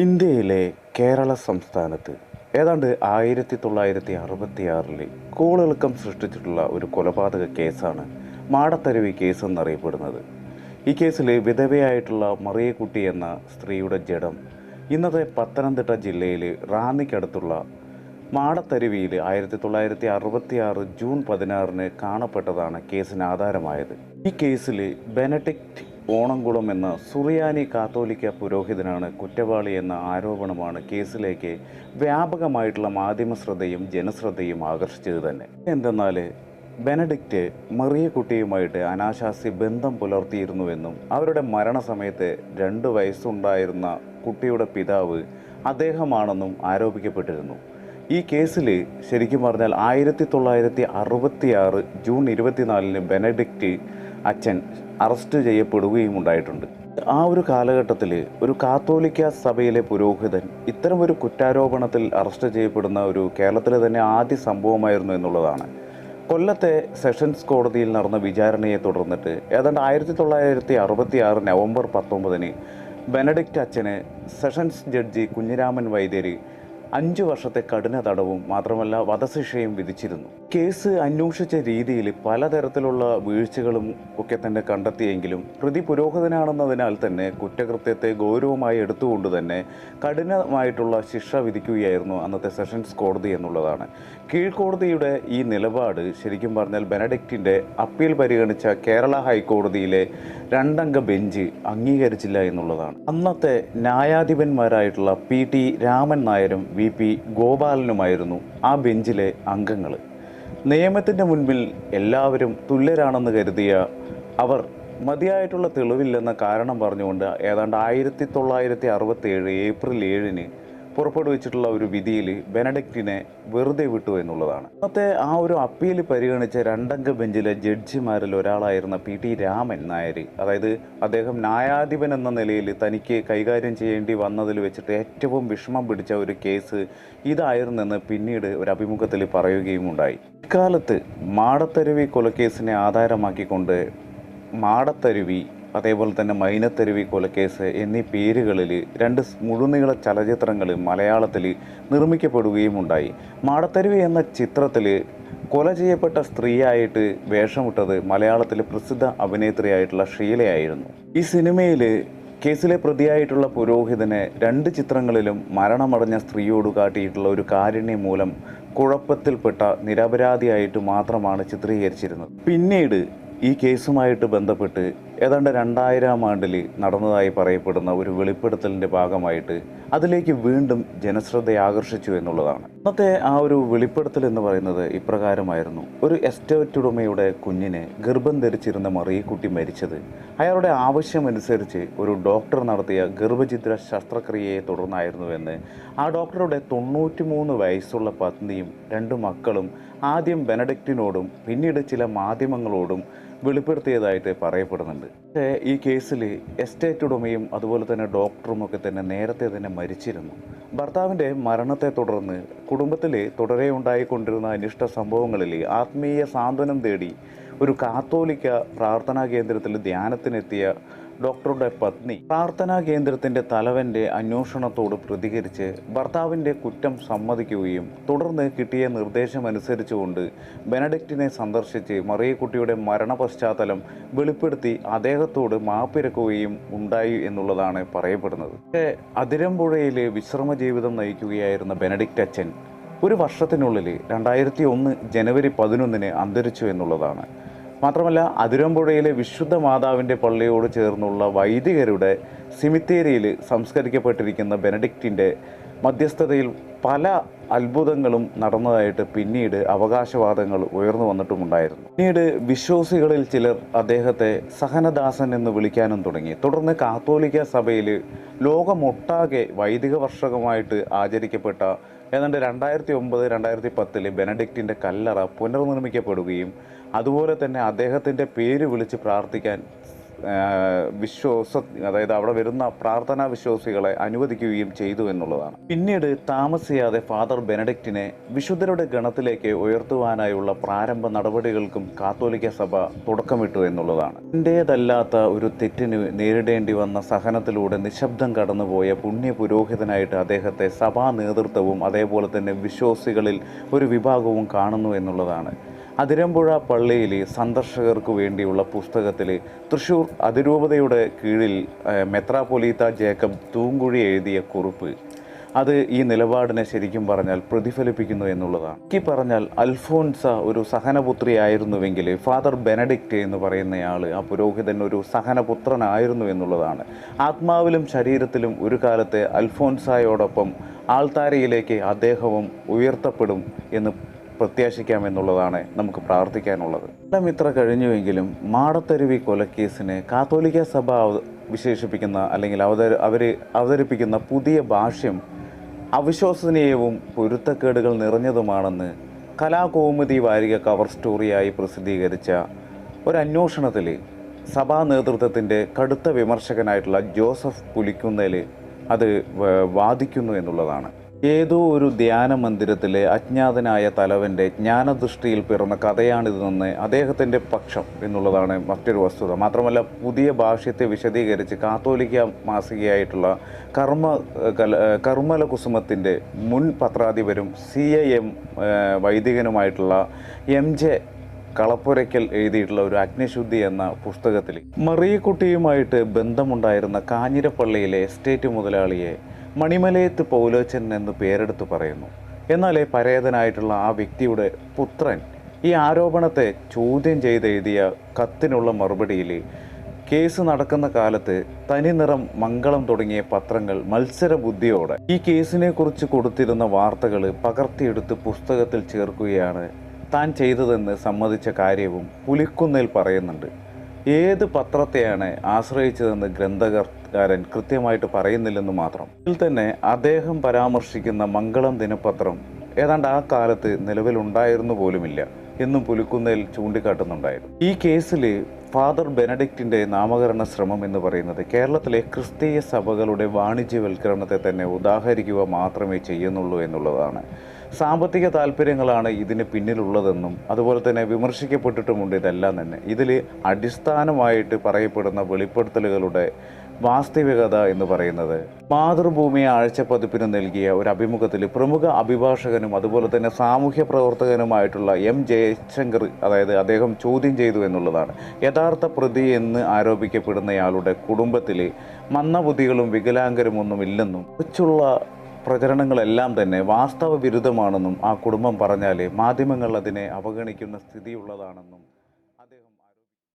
ഇന്ത്യയിലെ കേരള സംസ്ഥാനത്ത് ഏതാണ്ട് ആയിരത്തി തൊള്ളായിരത്തി അറുപത്തി ആറിൽ കോളിളക്കം സൃഷ്ടിച്ചിട്ടുള്ള ഒരു കൊലപാതക കേസാണ് മാടത്തരുവി കേസ് എന്നറിയപ്പെടുന്നത്. ഈ കേസിൽ വിധവയായിട്ടുള്ള മറിയക്കുട്ടി എന്ന സ്ത്രീയുടെ ജഡം ഇന്നത്തെ പത്തനംതിട്ട ജില്ലയിൽ റാന്നിക്കടുത്തുള്ള മാടത്തരുവിയിൽ ആയിരത്തി തൊള്ളായിരത്തി അറുപത്തി ആറ് ജൂൺ പതിനാറിന് കാണപ്പെട്ടതാണ് കേസിന് ആധാരമായത്. ഈ കേസിൽ ബെനഡിക്റ്റ് ഓണംകുളം എന്ന സുറിയാനി കാത്തോലിക്ക പുരോഹിതനാണ് കുറ്റവാളി എന്ന ആരോപണമാണ് കേസിലേക്ക് വ്യാപകമായിട്ടുള്ള മാധ്യമ ശ്രദ്ധയും ജനശ്രദ്ധയും ആകർഷിച്ചത് തന്നെ. എന്തെന്നാൽ ബെനഡിക്റ്റ് മറിയക്കുട്ടിയുമായിട്ട് അനാശാസ്യ ബന്ധം പുലർത്തിയിരുന്നുവെന്നും അവരുടെ മരണസമയത്ത് രണ്ട് വയസ്സുണ്ടായിരുന്ന കുട്ടിയുടെ പിതാവ് അദ്ദേഹമാണെന്നും ആരോപിക്കപ്പെട്ടിരുന്നു. ഈ കേസിൽ ശരിക്കും പറഞ്ഞാൽ ആയിരത്തി തൊള്ളായിരത്തി അറുപത്തി ആറ് ജൂൺ ഇരുപത്തിനാലിന് ബെനഡിക്റ്റ് അച്ഛൻ അറസ്റ്റ് ചെയ്യപ്പെടുകയും ഉണ്ടായിട്ടുണ്ട്. ആ ഒരു കാലഘട്ടത്തിൽ ഒരു കാത്തോലിക്ക സഭയിലെ പുരോഹിതൻ ഇത്തരം ഒരു കുറ്റാരോപണത്തിൽ അറസ്റ്റ് ചെയ്യപ്പെടുന്ന ഒരു കേരളത്തിലെ തന്നെ ആദ്യ സംഭവമായിരുന്നു എന്നുള്ളതാണ്. കൊല്ലത്തെ സെഷൻസ് കോടതിയിൽ നടന്ന വിചാരണയെ തുടർന്നിട്ട് ഏതാണ്ട് ആയിരത്തി തൊള്ളായിരത്തി അറുപത്തി ആറ് നവംബർ പത്തൊമ്പതിന് ബെനഡിക്റ്റ് അച്ഛന് സെഷൻസ് ജഡ്ജി കുഞ്ഞിരാമൻ വൈദ്യര് അഞ്ചു വർഷത്തെ കഠിന തടവും മാത്രമല്ല വധശിക്ഷയും വിധിച്ചിരുന്നു. കേസ് അന്വേഷിച്ച രീതിയിൽ പലതരത്തിലുള്ള വീഴ്ചകളും ഒക്കെ തന്നെ കണ്ടെത്തിയെങ്കിലും പ്രതി പുരോഹിതനാണെന്നതിനാൽ തന്നെ കുറ്റകൃത്യത്തെ ഗൗരവമായി എടുത്തുകൊണ്ട് തന്നെ കഠിനമായിട്ടുള്ള ശിക്ഷ വിധിക്കുകയായിരുന്നു അന്നത്തെ സെഷൻസ് കോടതി എന്നുള്ളതാണ്. കീഴ്ക്കോടതിയുടെ ഈ നിലപാട് ശരിക്കും പറഞ്ഞാൽ ബെനഡിക്റ്റിന്റെ അപ്പീൽ പരിഗണിച്ച കേരള ഹൈക്കോടതിയിലെ രണ്ടംഗ ബെഞ്ച് അംഗീകരിച്ചില്ല എന്നുള്ളതാണ്. അന്നത്തെ ന്യായാധിപന്മാരായിട്ടുള്ള പി ടി രാമൻ നായരും വി പി ഗോപാലനുമായിരുന്നു ആ ബെഞ്ചിലെ അംഗങ്ങൾ. നിയമത്തിന്റെ മുൻപിൽ എല്ലാവരും തുല്യരാണെന്ന് കരുതിയ അവർ മതിയായിട്ടുള്ള തെളിവില്ലെന്ന കാരണം പറഞ്ഞുകൊണ്ട് ഏതാണ്ട് ആയിരത്തി തൊള്ളായിരത്തി അറുപത്തി ഏഴ് ഏപ്രിൽ ഏഴിന് പുറപ്പെടുവിച്ചിട്ടുള്ള ഒരു വിധിയിൽ ബെനഡിക്റ്റിനെ വെറുതെ വിട്ടു എന്നുള്ളതാണ്. അന്നത്തെ ആ ഒരു അപ്പീൽ പരിഗണിച്ച രണ്ടംഗ ബെഞ്ചിലെ ജഡ്ജിമാരിൽ ഒരാളായിരുന്ന പി ടി രാമൻ നായർ അതായത് അദ്ദേഹം ന്യായാധിപൻ എന്ന നിലയിൽ തനിക്ക് കൈകാര്യം ചെയ്യേണ്ടി വന്നതിൽ വെച്ചിട്ട് ഏറ്റവും വിഷമം പിടിച്ച ഒരു കേസ് ഇതായിരുന്നെന്ന് പിന്നീട് ഒരു അഭിമുഖത്തിൽ പറയുകയും ഉണ്ടായി. ഇക്കാലത്ത് മാടത്തരുവി കൊലക്കേസിനെ ആധാരമാക്കിക്കൊണ്ട് മാടത്തരുവി അതേപോലെ തന്നെ മൈനത്തരുവി കൊലക്കേസ് എന്നീ പേരുകളിൽ രണ്ട് മുഴുനീള ചലച്ചിത്രങ്ങൾ മലയാളത്തിൽ നിർമ്മിക്കപ്പെടുകയും ഉണ്ടായി മാടത്തരുവി എന്ന ചിത്രത്തിൽ കൊല ചെയ്യപ്പെട്ട സ്ത്രീയായിട്ട് വേഷമിട്ടത് മലയാളത്തിലെ പ്രസിദ്ധ അഭിനേത്രിയായിട്ടുള്ള ഷീലയായിരുന്നു. ഈ സിനിമയിൽ കേസിലെ പ്രതിയായിട്ടുള്ള പുരോഹിതനെ രണ്ട് ചിത്രങ്ങളിലും മരണമടഞ്ഞ സ്ത്രീയോട് കാട്ടിയിട്ടുള്ള ഒരു കാരുണ്യം മൂലം കുഴപ്പത്തിൽപ്പെട്ട നിരപരാധിയായിട്ട് മാത്രമാണ് ചിത്രീകരിച്ചിരുന്നത്. പിന്നീട് ഈ കേസുമായിട്ട് ബന്ധപ്പെട്ട് ഏതാണ്ട് രണ്ടായിരം ആണ്ടിൽ നടന്നതായി പറയപ്പെടുന്ന ഒരു വെളിപ്പെടുത്തലിന്റെ ഭാഗമായിട്ട് അതിലേക്ക് വീണ്ടും ജനശ്രദ്ധ ആകർഷിച്ചു എന്നുള്ളതാണ്. അന്നത്തെ ആ ഒരു വെളിപ്പെടുത്തൽ എന്ന് പറയുന്നത് ഇപ്രകാരമായിരുന്നു. ഒരു എസ്റ്റേറ്റ് ഉടമയുടെ കുഞ്ഞിനെ ഗർഭം ധരിച്ചിരുന്ന മറിയക്കുട്ടി മരിച്ചത്. അയാളുടെ ആവശ്യമനുസരിച്ച് ഒരു ഡോക്ടർ നടത്തിയ ഗർഭചിത്ര ശസ്ത്രക്രിയയെ തുടർന്നായിരുന്നുവെന്ന് ആ ഡോക്ടറുടെ തൊണ്ണൂറ്റി മൂന്ന് വയസ്സുള്ള പത്നിയും രണ്ട് മക്കളും ആദ്യം ബെനഡിക്റ്റിനോടും പിന്നീട് ചില മാധ്യമങ്ങളോടും വെളിപ്പെടുത്തിയതായിട്ട് പറയപ്പെടുന്നുണ്ട്. പക്ഷേ ഈ കേസിൽ എസ്റ്റേറ്റ് ഉടമയും അതുപോലെ തന്നെ ഡോക്ടറും ഒക്കെ തന്നെ നേരത്തെ തന്നെ മരിച്ചിരുന്നു. ഭർത്താവിന്റെ മരണത്തെ തുടർന്ന് കുടുംബത്തിൽ തുടരെ ഉണ്ടായിക്കൊണ്ടിരുന്ന അനിഷ്ട സംഭവങ്ങളിൽ ആത്മീയ സാന്ത്വനം തേടി ഒരു കാത്തോലിക്ക പ്രാർത്ഥനാ കേന്ദ്രത്തിൽ ധ്യാനത്തിനെത്തിയ ഡോക്ടറുടെ പത്നി പ്രാർത്ഥനാ കേന്ദ്രത്തിന്റെ തലവന്റെ അന്വേഷണത്തോട് പ്രതികരിച്ച് ഭർത്താവിന്റെ കുറ്റം സമ്മതിക്കുകയും തുടർന്ന് കിട്ടിയ നിർദ്ദേശം അനുസരിച്ചുകൊണ്ട് ബെനഡിക്റ്റിനെ സന്ദർശിച്ച് മറിയക്കുട്ടിയുടെ മരണ പശ്ചാത്തലം വെളിപ്പെടുത്തി അദ്ദേഹത്തോട് മാപ്പിരക്കുകയും ഉണ്ടായി എന്നുള്ളതാണ് പറയപ്പെടുന്നത്. പക്ഷേ അതിരമ്പുഴയിൽ വിശ്രമ ജീവിതം നയിക്കുകയായിരുന്ന ബെനഡിക്റ്റ് അച്ഛൻ ഒരു വർഷത്തിനുള്ളിൽ രണ്ടായിരത്തി ഒന്ന് ജനുവരി പതിനൊന്നിന് അന്തരിച്ചു എന്നുള്ളതാണ്. മാത്രമല്ല അതിരമ്പുഴയിലെ വിശുദ്ധ മാതാവിന്റെ പള്ളിയോട് ചേർന്നുള്ള വൈദികരുടെ സിമിത്തേരിയിൽ സംസ്കരിക്കപ്പെട്ടിരിക്കുന്ന ബെനഡിക്റ്റിന്റെ മധ്യസ്ഥതയിൽ പല അത്ഭുതങ്ങളും നടന്നതായിട്ട് പിന്നീട് അവകാശവാദങ്ങൾ ഉയർന്നു വന്നിട്ടുമുണ്ടായിരുന്നു. പിന്നീട് വിശ്വാസികളിൽ ചിലർ അദ്ദേഹത്തെ സഹനദാസൻ എന്ന് വിളിക്കാനും തുടങ്ങി. തുടർന്ന് കാത്തോലിക്ക സഭയിൽ ലോകമൊട്ടാകെ വൈദിക വർഷകമായിട്ട് ആചരിക്കപ്പെട്ട ഏതാണ്ട് രണ്ടായിരത്തി ഒമ്പത് രണ്ടായിരത്തി പത്തിൽ ബെനഡിക്റ്റിന്റെ കല്ലറ പുനർനിർമ്മിക്കപ്പെടുകയും അതുപോലെ തന്നെ അദ്ദേഹത്തിന്റെ പേര് വിളിച്ച് പ്രാർത്ഥിക്കാൻ വിശ്വാസ അതായത് അവിടെ വരുന്ന പ്രാർത്ഥനാ വിശ്വാസികളെ അനുവദിക്കുകയും ചെയ്തു എന്നുള്ളതാണ്. പിന്നീട് താമസിയാതെ ഫാദർ ബെനഡിക്റ്റിനെ വിശുദ്ധരുടെ ഗണത്തിലേക്ക് ഉയർത്തുവാനായുള്ള പ്രാരംഭ നടപടികൾക്കും കാത്തോലിക്ക സഭ തുടക്കമിട്ടു എന്നുള്ളതാണ്. എന്റേതല്ലാത്ത ഒരു തെറ്റിന് നേരിടേണ്ടി വന്ന സഹനത്തിലൂടെ നിശബ്ദം കടന്നുപോയ പുണ്യ പുരോഹിതനായിട്ട് അദ്ദേഹത്തെ സഭാ നേതൃത്വവും അതേപോലെ തന്നെ വിശ്വാസികളിൽ ഒരു വിഭാഗവും കാണുന്നു എന്നുള്ളതാണ്. അതിരമ്പുഴ പള്ളിയിലെ സന്ദർശകർക്ക് വേണ്ടിയുള്ള പുസ്തകത്തിൽ തൃശ്ശൂർ അതിരൂപതയുടെ കീഴിൽ മെത്രാപൊലീത്ത ജേക്കബ് തൂങ്കുഴി എഴുതിയ കുറിപ്പ്. അത് ഈ നിലപാടിനെ ശരിക്കും പറഞ്ഞാൽ പ്രതിഫലിപ്പിക്കുന്നു എന്നുള്ളതാണ്. ഈ പറഞ്ഞാൽ അൽഫോൻസ ഒരു സഹനപുത്രിയായിരുന്നുവെങ്കിൽ ഫാദർ ബെനഡിക്റ്റ് എന്ന് പറയുന്നയാൾ ആ പുരോഹിതൻ ഒരു സഹനപുത്രനായിരുന്നു എന്നുള്ളതാണ്. ആത്മാവിലും ശരീരത്തിലും ഒരു കാലത്തെ അൽഫോൻസായോടൊപ്പം ആൾത്താരയിലേക്ക് അദ്ദേഹവും ഉയർത്തപ്പെടും എന്ന് പ്രത്യാശിക്കാമെന്നുള്ളതാണ് നമുക്ക് പ്രാർത്ഥിക്കാനുള്ളത്. ഇത്ര കഴിഞ്ഞുവെങ്കിലും മാടത്തരുവി കൊലക്കേസിന് കാത്തോലിക്ക സഭ വിശേഷിപ്പിക്കുന്ന അല്ലെങ്കിൽ അവതര അവർ അവതരിപ്പിക്കുന്ന പുതിയ ഭാഷ്യം അവിശ്വസനീയവും പൊരുത്തക്കേടുകൾ നിറഞ്ഞതുമാണെന്ന് കലാകൗമുദി വാരിക കവർ സ്റ്റോറിയായി പ്രസിദ്ധീകരിച്ച ഒരു അന്വേഷണത്തിൽ സഭാ നേതൃത്വത്തിന്റെ കടുത്ത വിമർശകനായിട്ടുള്ള ജോസഫ് പുലിക്കുന്നേൽ അത് വാദിക്കുന്നു എന്നുള്ളതാണ്. ഏതോ ഒരു ധ്യാന മന്ദിരത്തിലെ അജ്ഞാതനായ തലവന്റെ ജ്ഞാനദൃഷ്ടിയിൽ പിറന്ന കഥയാണിതെന്ന് അദ്ദേഹത്തിന്റെ പക്ഷം എന്നുള്ളതാണ് മറ്റൊരു വസ്തുത. മാത്രമല്ല പുതിയ ഭാഷ്യത്തെ വിശദീകരിച്ച് കാത്തോലിക്ക മാസികയായിട്ടുള്ള കർമ്മ കല കർമ്മല കുസുമത്തിന്റെ മുൻ പത്രാധിപരും സി ഐ എം വൈദികനുമായിട്ടുള്ള എം ജെ കളപ്പുരയ്ക്കൽ എഴുതിയിട്ടുള്ള ഒരു അഗ്നിശുദ്ധി എന്ന പുസ്തകത്തിൽ മറിയക്കുട്ടിയുമായിട്ട് ബന്ധമുണ്ടായിരുന്ന കാഞ്ഞിരപ്പള്ളിയിലെ എസ്റ്റേറ്റ് മുതലാളിയെ മണിമലയത്ത് പൗലോച്ചൻ എന്ന് പേരെടുത്ത് പറയുന്നു. എന്നാൽ പരേതനായിട്ടുള്ള ആ വ്യക്തിയുടെ പുത്രൻ ഈ ആരോപണത്തെ ചോദ്യം ചെയ്തെഴുതിയ കത്തിനുള്ള മറുപടിയിൽ കേസ് നടക്കുന്ന കാലത്ത് തനിനിറം മംഗളം തുടങ്ങിയ പത്രങ്ങൾ മത്സരബുദ്ധിയോടെ ഈ കേസിനെ കുറിച്ച് കൊടുത്തിരുന്ന വാർത്തകൾ പകർത്തിയെടുത്ത് പുസ്തകത്തിൽ ചേർക്കുകയാണ് താൻ ചെയ്തതെന്ന് സമ്മതിച്ച കാര്യവും പുലിക്കുന്നേൽ പറയുന്നുണ്ട്. ഏത് പത്രത്തെയാണ് ആശ്രയിച്ചതെന്ന് ഗ്രന്ഥകാരൻ കൃത്യമായിട്ട് പറയുന്നില്ലെന്ന് മാത്രം. ഇതിൽ തന്നെ അദ്ദേഹം പരാമർശിക്കുന്ന മംഗളം ദിനപത്രം ഏതാണ്ട് ആ കാലത്ത് നിലവിലുണ്ടായിരുന്നു പോലുമില്ല. എന്നും പുലിക്കുന്നേൽ ചൂണ്ടിക്കാട്ടുന്നുണ്ടായിരുന്നു. ഈ കേസിൽ ഫാദർ ബെനഡിക്റ്റിന്റെ നാമകരണ ശ്രമം എന്ന് പറയുന്നത് കേരളത്തിലെ ക്രിസ്തീയ സഭകളുടെ വാണിജ്യവൽക്കരണത്തെ തന്നെ ഉദാഹരിക്കുക മാത്രമേ ചെയ്യുന്നുള്ളൂ എന്നുള്ളതാണ്. സാമ്പത്തിക താല്പര്യങ്ങളാണ് ഇതിന് പിന്നിലുള്ളതെന്നും അതുപോലെ തന്നെ വിമർശിക്കപ്പെട്ടിട്ടുമുണ്ട് ഇതെല്ലാം തന്നെ. ഇതിൽ അടിസ്ഥാനമായിട്ട് പറയപ്പെടുന്ന വെളിപ്പെടുത്തലുകളുടെ വാസ്തവികത എന്ന് പറയുന്നത് മാതൃഭൂമി ആഴ്ചപ്പതിപ്പിന് നൽകിയ ഒരു അഭിമുഖത്തിൽ പ്രമുഖ അഭിഭാഷകനും അതുപോലെ തന്നെ സാമൂഹ്യ പ്രവർത്തകനുമായിട്ടുള്ള എം ജയശങ്കർ അതായത് അദ്ദേഹം ചോദ്യം ചെയ്തു എന്നുള്ളതാണ്. യഥാർത്ഥ പ്രതി എന്ന് ആരോപിക്കപ്പെടുന്നയാളുടെ കുടുംബത്തിൽ മന്ദബുദ്ധികളും വികലാംഗരും ഒന്നും ഇല്ലെന്നും കുറിച്ചുള്ള പ്രചരണങ്ങളെല്ലാം തന്നെ വാസ്തവ വിരുദ്ധമാണെന്നും ആ കുടുംബം പറഞ്ഞാൽ മാധ്യമങ്ങൾ അതിനെ അവഗണിക്കുന്ന സ്ഥിതിയുള്ളതാണെന്നും